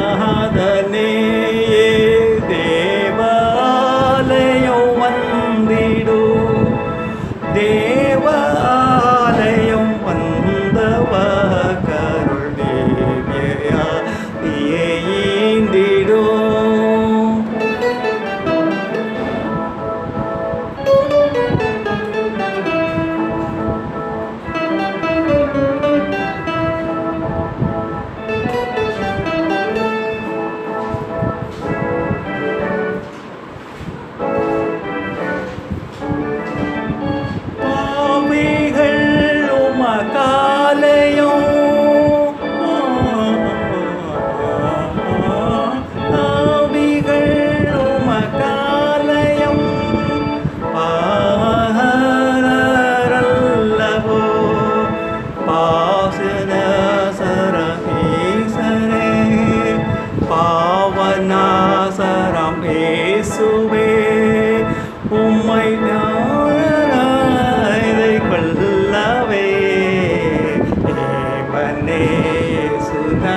देवालयो देवालयीडु देव இயேசுவே உம்மை இதை கொள்ளவே பன்னே சுனா